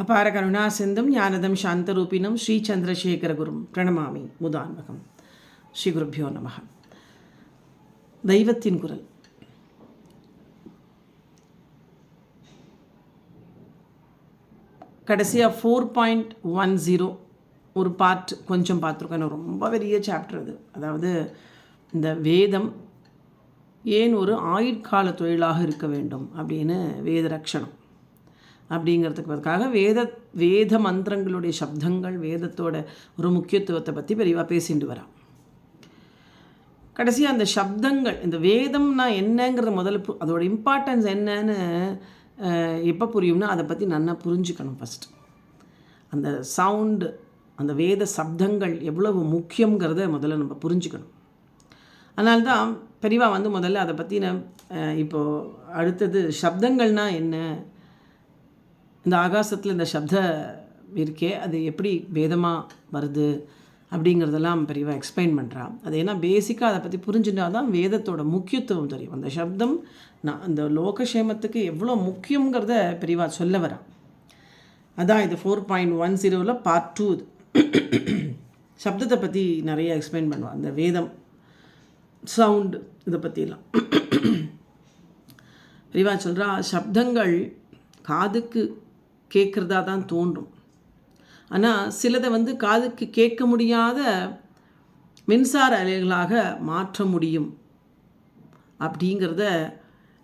அபார கருணா சிந்தும் ஞானதம் சாந்தரூபிணம் ஸ்ரீ சந்திரசேகரகுரும் பிரணமாமி முதான்மகம். ஸ்ரீ குருப்பியோ நமக. தெய்வத்தின் குரல். கடைசியாக ஃபோர் பாயிண்ட் ஒன் ஜீரோ ஒரு பார்ட் கொஞ்சம் பார்த்துருக்கேன். ரொம்ப பெரிய சாப்டர் அது. அதாவது இந்த வேதம் ஏன் ஒரு ஆயுட்கால தொழிலாக இருக்க வேண்டும் அப்படின்னு வேத ரக்ஷணம் அப்படிங்கிறதுக்காக வேத வேத மந்திரங்களுடைய சப்தங்கள் வேதத்தோட ஒரு முக்கியத்துவத்தை பற்றி பெரியவா பேசிட்டு வரான் கடைசியாக அந்த சப்தங்கள் இந்த வேதம்னா என்னங்கிறத முதல்ல பு- அதோட இம்பார்ட்டன்ஸ் என்னன்னு எப்போ புரியும்னா அதை பற்றி நல்லா புரிஞ்சுக்கணும் ஃபஸ்ட்டு அந்த சவுண்டு அந்த வேத சப்தங்கள் எவ்வளவு முக்கியங்கிறத முதல்ல நம்ம புரிஞ்சுக்கணும். அதனால்தான் பெரியவா வந்து முதல்ல அதை பற்றின இப்போது அடுத்தது சப்தங்கள்னால் என்ன இந்த ஆகாசத்தில் இந்த சப்த இருக்கே அது எப்படி வேதமாக வருது அப்படிங்கிறதெல்லாம் பெரியவா எக்ஸ்பிளைன் பண்ணுறான் அது ஏன்னா பேசிக்காக அதை பற்றி புரிஞ்சுட்டா தான் வேதத்தோட முக்கியத்துவம் தெரியும். அந்த சப்தம் நான் அந்த லோகக்ஷேமத்துக்கு எவ்வளோ முக்கியங்கிறத பெரியவா சொல்ல வரான் அதான் இது ஃபோர் பாயிண்ட் ஒன் ஜீரோவில் பார்ட் டூ இது. சப்தத்தை பற்றி நிறைய எக்ஸ்பிளைன் பண்ணுவான் அந்த வேதம் சவுண்டு இதை பற்றிலாம் பெரியவா சொல்கிறா சப்தங்கள் காதுக்கு கேட்குறதா தான் தோன்றும். ஆனால் சிலதை வந்து காதுக்கு கேட்க முடியாத மின்சார அலைகளாக மாற்ற முடியும். அப்படிங்கிறத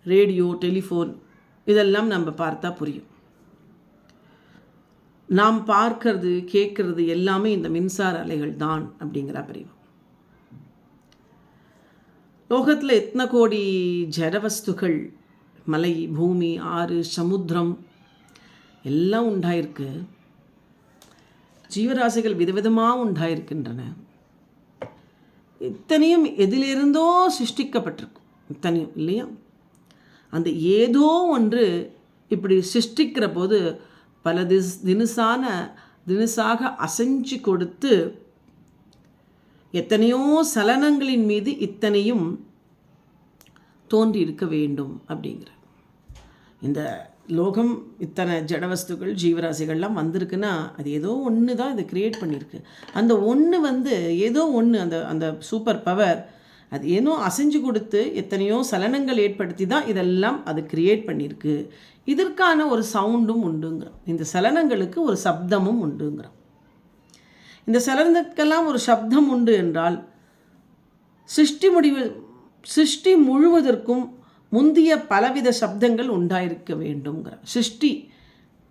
ரேடியோ டெலிஃபோன் இதெல்லாம் நம்ம பார்த்தா புரியும். நாம் பார்க்கறது கேட்கறது எல்லாமே இந்த மின்சார அலைகள் தான் அப்படிங்கிற பிரிவு. லோகத்தில் எத்தனை கோடி ஜடவஸ்துகள் மலை பூமி ஆறு சமுத்திரம் எல்லாம் உண்டாயிருக்கு. ஜீவராசிகள் விதவிதமாக உண்டாயிருக்கின்றன. இத்தனையும் எதிலிருந்தோ சிருஷ்டிக்கப்பட்டிருக்கும். இத்தனையும் இல்லையா? அந்த ஏதோ ஒன்று இப்படி சிருஷ்டிக்கிற போது பல திஸ் தினுசான தினுசாக அசைஞ்சு கொடுத்து எத்தனையோ சலனங்களின் மீது இத்தனையும் தோன்றி இருக்க வேண்டும் அப்படிங்கிற இந்த லோகம் இத்தனை ஜடவஸ்துக்கள் ஜீவராசிகள்லாம் வந்திருக்குன்னா அது ஏதோ ஒன்று தான் இதை க்ரியேட் பண்ணியிருக்கு. அந்த ஒன்று வந்து ஏதோ ஒன்று அந்த அந்த சூப்பர் பவர் அது ஏதோ அசைஞ்சு கொடுத்து எத்தனையோ சலனங்கள் ஏற்படுத்தி தான் இதெல்லாம் அது கிரியேட் பண்ணியிருக்கு. இதற்கான ஒரு சவுண்டும் உண்டுங்கிறோம் இந்த சலனங்களுக்கு ஒரு சப்தமும் உண்டுங்கிறோம் இந்த சலனத்துக்கெல்லாம் ஒரு சப்தம் உண்டு என்றால் சிருஷ்டி முடிவு சிருஷ்டி முழுவதற்கும் முந்திய பலவித சப்தங்கள் உண்டாயிருக்க வேண்டுங்கிற சிருஷ்டி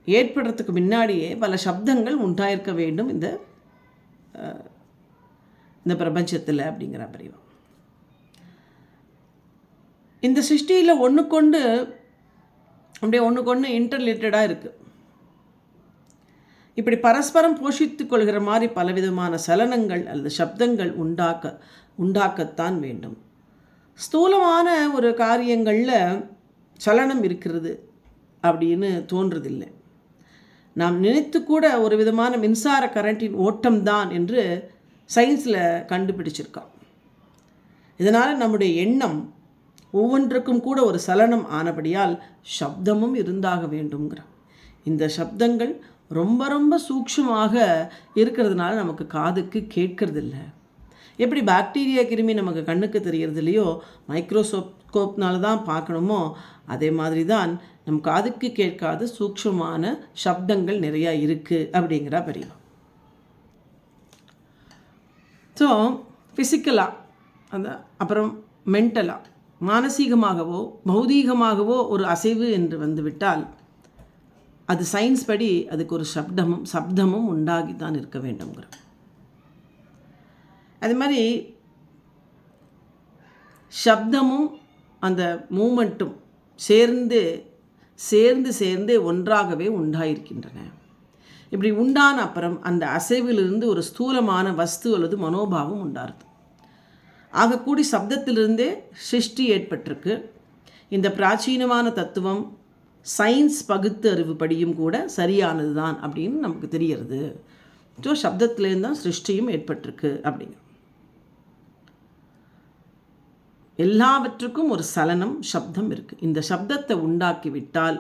ஏற்படுறதுக்கு முன்னாடியே பல சப்தங்கள் உண்டாயிருக்க வேண்டும் இந்த இந்த பிரபஞ்சத்தில் அப்படிங்கிற பிரிவு. இந்த சிருஷ்டியில் ஒன்றுக்கொண்டு அப்படியே ஒன்றுக்கொன்று இன்டர்லேட்டடாக இருக்குது இப்படி பரஸ்பரம் போஷித்து கொள்கிற மாதிரி பலவிதமான சலனங்கள் அல்லது சப்தங்கள் உண்டாக்க உண்டாக்கத்தான் வேண்டும். ஸ்தூலமான ஒரு காரியங்களில் சலனம் இருக்கிறது அப்படின்னு தோன்றதில்லை. நாம் நினைத்து கூட ஒரு விதமான மின்சார கரண்டின் ஓட்டம்தான் என்று சயின்ஸில் கண்டுபிடிச்சிருக்கோம் இதனால் நம்முடைய எண்ணம் ஒவ்வொன்றுக்கும் கூட ஒரு சலனம் ஆனபடியால் சப்தமும் இருந்தாக வேண்டுங்கிறான் இந்த சப்தங்கள் ரொம்ப ரொம்ப சூக்ஷமாக இருக்கிறதுனால நமக்கு காதுக்கு கேட்கறதில்ல. எப்படி பாக்டீரியா கிருமி நமக்கு கண்ணுக்கு தெரிகிறது இல்லையோ மைக்ரோஸ்கோப்னால தான் பார்க்கணுமோ அதே மாதிரி தான் நம் காதுக்கு கேட்காத சூக்ஷமான சப்தங்கள் நிறையா இருக்குது அப்படிங்கிறா பெரியவா. ஸோ ஃபிசிக்கலாக அந்த அப்புறம் மென்டலாக மானசீகமாகவோ பௌதீகமாகவோ ஒரு அசைவு என்று வந்துவிட்டால் அது சயின்ஸ் படி அதுக்கு ஒரு சப்தமும் சப்தமும் உண்டாகி தான் இருக்க வேண்டும்ங்கிறோம். அது மாதிரி சப்தமும் அந்த மூமெண்ட்டும் சேர்ந்து சேர்ந்து சேர்ந்து ஒன்றாகவே உண்டாயிருக்கின்றன. இப்படி உண்டான அப்புறம் அந்த அசைவிலிருந்து ஒரு ஸ்தூலமான வஸ்து அல்லது மனோபாவம் உண்டாருது. ஆகக்கூடி சப்தத்திலிருந்தே சிருஷ்டி ஏற்பட்டிருக்கு. இந்த பிராச்சீனமான தத்துவம் சயின்ஸ் பகுத்து அறிவுப்படியும் கூட சரியானது தான் அப்படின்னு நமக்கு தெரியறது. ஸோ சப்தத்திலேருந்து தான் சிருஷ்டியும் ஏற்பட்டிருக்கு அப்படிங்க எல்லாவற்றுக்கும் ஒரு சலனம் சப்தம் இருக்குது இந்த சப்தத்தை உண்டாக்கி விட்டால்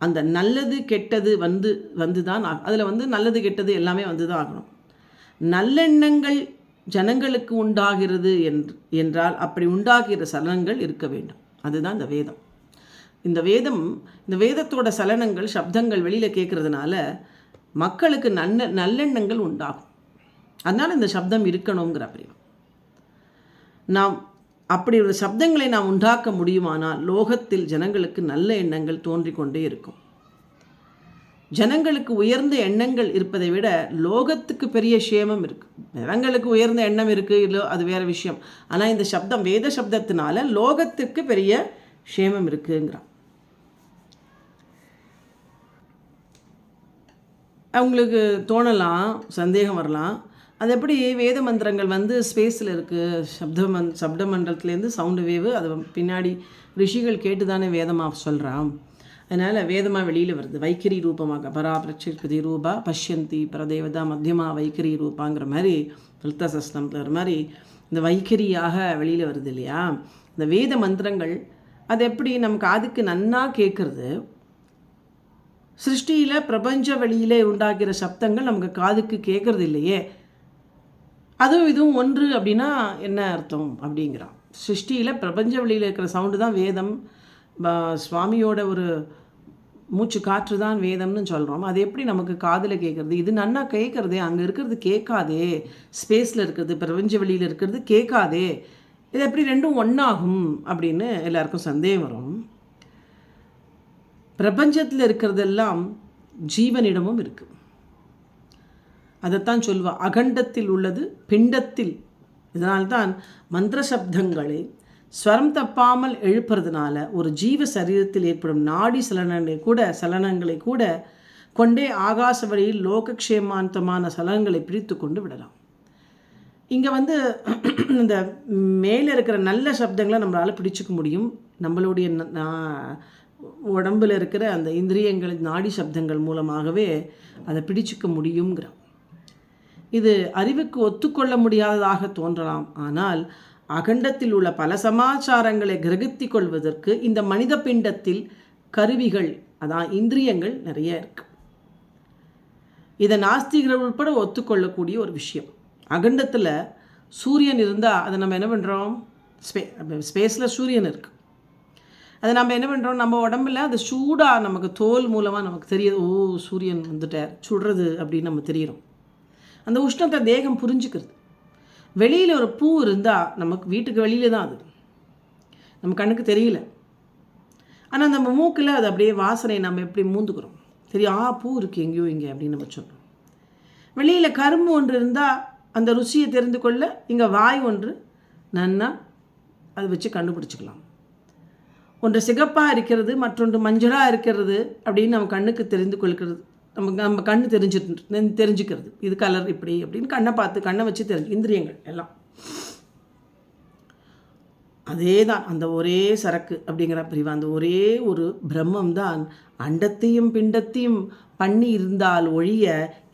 அந்த நல்லது கெட்டது வந்து வந்து தான் அதில் வந்து நல்லது கெட்டது எல்லாமே வந்து தான் ஆகணும் நல்லெண்ணங்கள் ஜனங்களுக்கு உண்டாகிறது என்றால் அப்படி உண்டாகிற சலனங்கள் இருக்க வேண்டும். அதுதான் இந்த வேதம். இந்த வேதம் இந்த வேதத்தோட சலனங்கள் சப்தங்கள் வெளியில் கேட்குறதுனால மக்களுக்கு நல்ல நல்லெண்ணங்கள் உண்டாகும். அதனால் இந்த சப்தம் இருக்கணுங்கிற பிரிவு. நாம் அப்படி ஒரு சப்தங்களை நாம் உண்டாக்க முடியுமானால் லோகத்தில் ஜனங்களுக்கு நல்ல எண்ணங்கள் தோன்றிக்கொண்டே இருக்கும். ஜனங்களுக்கு உயர்ந்த எண்ணங்கள் இருப்பதை விட லோகத்துக்கு பெரிய சேமம் இருக்குது ஜனங்களுக்கு உயர்ந்த எண்ணம் இருக்குது இல்லை அது வேற விஷயம். ஆனால் இந்த சப்தம் வேத சப்தத்தினால லோகத்துக்கு பெரிய சேமம் இருக்குங்கிறான். அவங்களுக்கு தோணலாம் சந்தேகம் வரலாம். அது எப்படி வேத மந்திரங்கள் வந்து ஸ்பேஸில் இருக்குது சப்த மந் சப்த மண்டலத்துலேருந்து சவுண்டு வேவு அது பின்னாடி ரிஷிகள் கேட்டு தானே வேதமாக சொல்கிறான் அதனால் வேதமாக வெளியில் வருது. வைக்கரி ரூபமாக. பரா பிரச்சிருப்பதி ரூபா பஷ்யந்தி பரதேவதா மத்தியமா வைக்கரி ரூபாங்கிற மாதிரி லலிதா சஸ்தம்ங்கிற மாதிரி இந்த வைக்கரியாக வெளியில் வருது இல்லையா? இந்த வேத மந்திரங்கள் அது எப்படி நமக்கு அதுக்கு நன்னா கேட்குறது சிருஷ்டியில் பிரபஞ்ச வழியிலே உண்டாகிற சப்தங்கள் நமக்கு காதுக்கு கேட்குறது இல்லையே? அதுவும் இதுவும் ஒன்று அப்படின்னா என்ன அர்த்தம் அப்படிங்கிறான். சிருஷ்டியில் பிரபஞ்ச வழியில் இருக்கிற சவுண்டு தான் வேதம். சுவாமியோட ஒரு மூச்சு காற்று தான் வேதம்னு சொல்கிறோம் அது எப்படி நமக்கு காதில் கேட்குறது இது நன்னா கேட்குறதே அங்கே இருக்கிறது கேட்காதே. ஸ்பேஸில் இருக்கிறது பிரபஞ்ச வெளியில் இருக்கிறது கேட்காதே. இது எப்படி ரெண்டும் ஒன்றாகும் அப்படின்னு எல்லாருக்கும் சந்தேகம் வரும். பிரபஞ்சத்தில் இருக்கிறதெல்லாம் ஜீவனிடமும் இருக்குது அதைத்தான் சொல்வா. அகண்டத்தில் உள்ளது பிண்டத்தில். இதனால்தான் மந்திர சப்தங்களை ஸ்வரம் தப்பாமல் எழுப்புறதுனால ஒரு ஜீவ சரீரத்தில் ஏற்படும் நாடி சலனங்களை கூட சலனங்களை கூட கொண்டே ஆகாச வழியில் லோகக்ஷேமாந்தமான சலனங்களை பிரித்து கொண்டு விடலாம். இங்கே வந்து இந்த மேலே இருக்கிற நல்ல சப்தங்களை நம்மளால் பிடிச்சிக்க முடியும். நம்மளுடைய உடம்பில் இருக்கிற அந்த இந்திரியங்கள் நாடி சப்தங்கள் மூலமாகவே அதை பிடிச்சிக்க முடியுங்கிறோம் இது அறிவுக்கு ஒத்துக்கொள்ள முடியாததாக தோன்றலாம். ஆனால் அகண்டத்தில் உள்ள பல சமாச்சாரங்களை கிரகித்து கொள்வதற்கு இந்த மனித பிண்டத்தில் கருவிகள் அதான் இந்திரியங்கள் நிறைய இருக்கு. இதை நாஸ்திகர்கள் உட்பட ஒத்துக்கொள்ளக்கூடிய ஒரு விஷயம். அகண்டத்தில் சூரியன் இருந்தால் அதை நம்ம என்ன பண்ணுறோம் ஸ்பே ஸ்பேஸில் சூரியன் இருக்குது அதை நம்ம என்ன பண்ணுறோம் நம்ம உடம்புல அது சூடாக நமக்கு தோல் மூலமாக நமக்கு தெரியுது ஓ சூரியன் வந்துட்டார் சுடுறது அப்படின்னு நம்ம தெரியிறோம். அந்த உஷ்ணத்தை தேகம் புரிஞ்சுக்கிறது. வெளியில் ஒரு பூ இருந்தால் நமக்கு வீட்டுக்கு வெளியில் தான் அது. நம்ம கண்ணுக்கு தெரியல. ஆனால் நம்ம மூக்கில் அது அப்படியே வாசனை நம்ம எப்படி மூந்துக்கிறோம்? சரி ஆ பூ இருக்குது எங்கேயோ இங்கே அப்படின்னு நம்ம சொல்கிறோம் வெளியில் கரும்பு ஒன்று இருந்தால் அந்த ருசியை தெரிந்து கொள்ள இங்கே வாய் ஒன்று நன்னா அதை வச்சு கண்டுபிடிச்சிக்கலாம். ஒன்று சிகப்பாக இருக்கிறது மற்றொன்று மஞ்சளாக இருக்கிறது அப்படின்னு நம்ம கண்ணுக்கு தெரிந்து கொள்கிறது. நம்ம நம்ம கண் தெரிஞ்சு தெரிஞ்சுக்கிறது. இது கலர் இப்படி அப்படின்னு கண்ணை பார்த்து கண்ணை வச்சு தெரிஞ்சு இந்திரியங்கள் எல்லாம். அதே தான் அந்த ஒரே சரக்கு அப்படிங்கிற பிரிவு அந்த ஒரே ஒரு பிரம்மம் தான் அண்டத்தையும் பிண்டத்தையும் பண்ணி இருந்தால் ஒழிய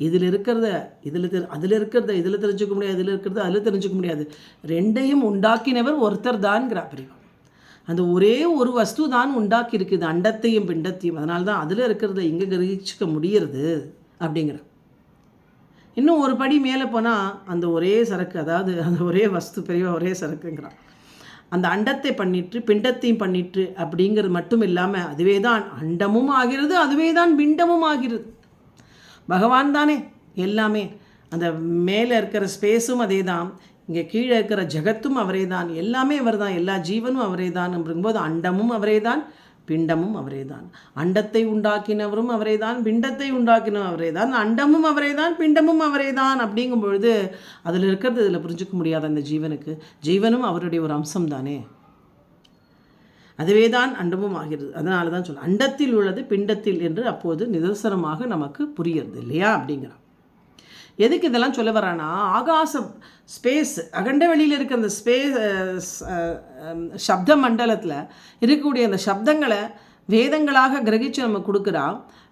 இதில் இருக்கிறத இதில் தெரி அதில் இருக்கிறத இதில் தெரிஞ்சுக்க முடியாது இதில் இருக்கிறத அதில் தெரிஞ்சுக்க முடியாது. ரெண்டையும் உண்டாக்கினவர் ஒருத்தர் தான்ங்கிற பிரிவு. அந்த ஒரே ஒரு வஸ்து தான் உண்டாக்கி இருக்குது அண்டத்தையும் பிண்டத்தையும். அதனால தான் அதில் இருக்கிறத இங்கே கிரகிச்சிக்க முடியறது அப்படிங்கிற. இன்னும் ஒரு படி மேலே போனால் அந்த ஒரே சரக்கு அதாவது அந்த ஒரே வஸ்து பெரிய ஒரே சரக்குங்கிறான். அந்த அண்டத்தை பண்ணிட்டு பிண்டத்தையும் பண்ணிட்டு அப்படிங்கிறது மட்டும் இல்லாமல் அதுவே தான் அண்டமும் ஆகிறது அதுவே தான் பிண்டமும் ஆகிறது. பகவான் தானே எல்லாமே. அந்த மேலே இருக்கிற ஸ்பேஸும் அதே தான். இங்கே கீழே இருக்கிற ஜெகத்தும் அவரே தான் எல்லாமே அவர் தான் எல்லா ஜீவனும் அவரே தான் அப்படிங்கும்போது அண்டமும் அவரே தான் பிண்டமும் அவரே தான் அண்டத்தை உண்டாக்கினவரும் அவரே தான் பிண்டத்தை உண்டாக்கினவரும் அவரே தான் அண்டமும் அவரே தான் பிண்டமும் அவரே தான் அப்படிங்கும் பொழுது அதில் இருக்கிறது இதில் புரிஞ்சுக்க முடியாத அந்த ஜீவனுக்கு. ஜீவனும் அவருடைய ஒரு அம்சம் தானே அதுவே தான் அண்டமும் ஆகிறது. அதனால தான் சொல்ல அண்டத்தில் உள்ளது பிண்டத்தில் என்று அப்போது நிதர்சனமாக நமக்கு புரிகிறது இல்லையா அப்படிங்கிறான் எதுக்கு இதெல்லாம் சொல்ல வரேன்னா ஆகாசம் ஸ்பேஸ் அகண்ட வெளியில் இருக்கிற அந்த ஸ்பேஸ் சப்த மண்டலத்தில் இருக்கக்கூடிய அந்த சப்தங்களை வேதங்களாக கிரகிச்சு நம்ம கொடுக்குறா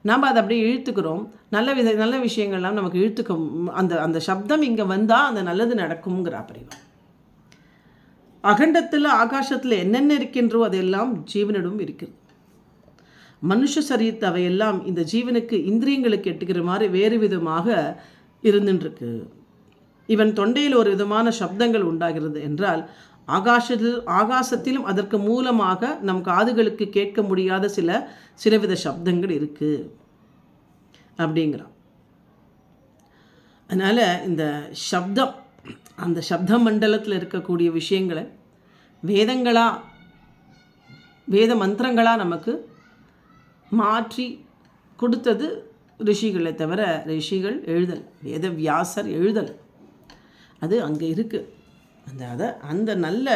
நம்ம அதை அப்படியே இழுத்துக்கிறோம். நல்ல வித நல்ல விஷயங்கள்லாம் நமக்கு இழுத்துக்க அந்த அந்த சப்தம் இங்கே வந்தால் அந்த நல்லது நடக்கும்ங்கிறா பிரிவு. அகண்டத்தில் ஆகாசத்தில் என்னென்ன இருக்கின்றோ அதெல்லாம் ஜீவனிடம் இருக்கிறது. மனுஷ சரீரத்தை அவையெல்லாம் இந்த ஜீவனுக்கு இந்திரியங்களுக்கு எட்டுகிற மாதிரி வேறு விதமாக இருந்துருக்கு இவன் தொண்டையில் ஒரு விதமான சப்தங்கள் உண்டாகிறது என்றால் ஆகாசத்தில் ஆகாசத்திலும் அதற்கு மூலமாக நம் காதுகளுக்கு கேட்க முடியாத சில சிலவித சப்தங்கள் இருக்குது அப்படிங்கிறான். அதனால் இந்த சப்தம் அந்த சப்த மண்டலத்தில் இருக்கக்கூடிய விஷயங்களை வேதங்களாக வேத மந்திரங்களாக நமக்கு மாற்றி கொடுத்தது ரிஷிகளை தவிர ரிஷிகள் எழுதல் வேத வியாசர் எழுதல். அது அங்கே இருக்குது அந்த அதை அந்த நல்ல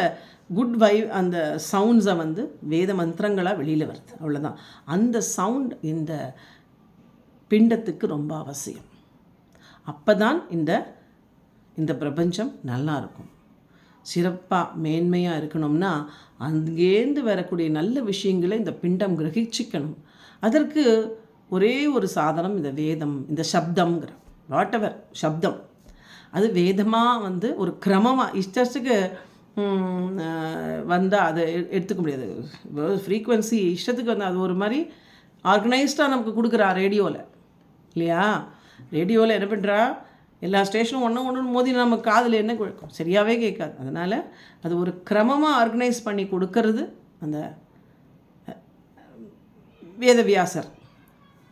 குட் வை அந்த சவுண்ட்ஸை வந்து வேத மந்திரங்களாக வெளியில் வருது. அவ்வளோதான் அந்த சவுண்ட் இந்த பிண்டத்துக்கு ரொம்ப அவசியம். அப்போ தான் இந்த இந்த பிரபஞ்சம் நல்லா இருக்கும். சிறப்பாக மேன்மையாக இருக்கணும்னா அங்கேருந்து வரக்கூடிய நல்ல விஷயங்களை இந்த பிண்டம் கிரகிச்சிக்கணும். அதற்கு ஒரே ஒரு சாதனம் இந்த வேதம் இந்த சப்தம்ங்கிற வாட் எவர் சப்தம். அது வேதமாக வந்து ஒரு கிரமமாக இஷ்டத்துக்கு வந்தால் அதை எடுத்துக்க முடியாது. ஃப்ரீக்குவென்சி இஷ்டத்துக்கு வந்து அது ஒரு மாதிரி ஆர்கனைஸ்டாக நமக்கு கொடுக்குறா ரேடியோவில் இல்லையா? ரேடியோவில் என்ன பண்ணுறா எல்லா ஸ்டேஷனும் ஒன்று ஒன்று மோதி நம்ம காதில் என்ன கொடுக்கும் சரியாகவே கேட்காது. அதனால் அது ஒரு கிரமமாக ஆர்கனைஸ் பண்ணி கொடுக்கறது அந்த வேதவியாசர்.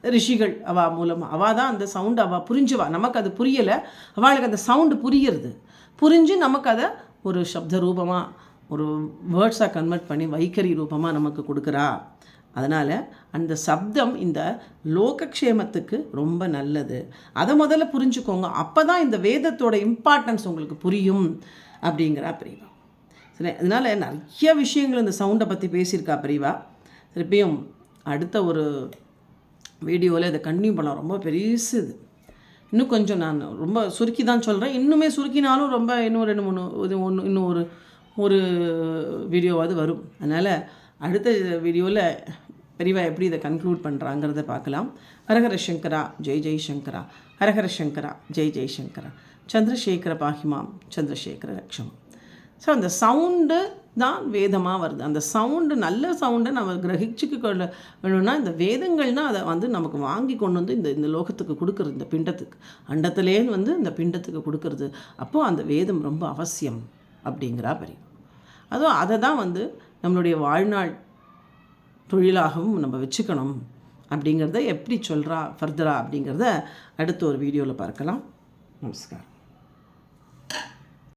ரிஷிகள் அவா மூலமாக அவள் தான் அந்த சவுண்டு அவள் புரிஞ்சுவா. நமக்கு அது புரியலை. அவளுக்கு அந்த சவுண்டு புரியுறது. புரிஞ்சு நமக்கு அதை ஒரு சப்த ரூபமாக ஒரு வேர்ட்ஸாக கன்வெர்ட் பண்ணி வைக்கரி ரூபமாக நமக்கு கொடுக்குறா. அதனால் அந்த சப்தம் இந்த லோகக்ஷேமத்துக்கு ரொம்ப நல்லது. அதை முதல்ல புரிஞ்சுக்கோங்க. அப்போ தான் இந்த வேதத்தோட இம்பார்ட்டன்ஸ் உங்களுக்கு புரியும் அப்படிங்கிறா பிரிவா. சரி அதனால் நிறைய விஷயங்கள் இந்த சவுண்டை பற்றி பேசியிருக்கா பிரிவா. திருப்பியும் அடுத்த ஒரு வீடியோவில் இதை கண்டினியூ பண்ணலாம். ரொம்ப பெருசு இது. இன்னும் கொஞ்சம் நான் ரொம்ப சுருக்கி தான் சொல்கிறேன் இன்னுமே சுருக்கினாலும் ரொம்ப இன்னும் ரெண்டு மூணு இது ஒன்று இன்னும் ஒரு ஒரு வீடியோவாவது வரும். அதனால் அடுத்த வீடியோவில் பெரியவா எப்படி இதை கன்க்ளூட் பண்ணுறாங்கிறத பார்க்கலாம். ஹரஹர சங்கரா ஜெய் ஜெய் சங்கரா. ஹரஹர சங்கரா ஜெய் ஜெய் சங்கரா. சந்திரசேகர பாகிமாம் சந்திரசேகர லக்ஷமம். ஸோ அந்த சவுண்டு தான் வேதமாக வருது. அந்த சவுண்டு நல்ல சவுண்டை நம்ம கிரகிச்சுக்க கொள்ள வேணும்னா இந்த வேதங்கள் தான் அதை வந்து நமக்கு வாங்கி கொண்டு வந்து இந்த இந்த லோகத்துக்கு கொடுக்குறது இந்த பிண்டத்துக்கு. அண்டத்திலேன்னு வந்து இந்த பிண்டத்துக்கு கொடுக்கறது. அப்போது அந்த வேதம் ரொம்ப அவசியம் அப்படிங்கிறா பெரிய அதுவும் அதை தான் வந்து நம்மளுடைய வாழ்நாள் தொழிலாகவும் நம்ம வச்சுக்கணும் அப்படிங்கிறத எப்படி சொல்கிறா ஃபர்தரா அப்படிங்கிறத அடுத்த ஒரு வீடியோவில் பார்க்கலாம். நமஸ்காரம்.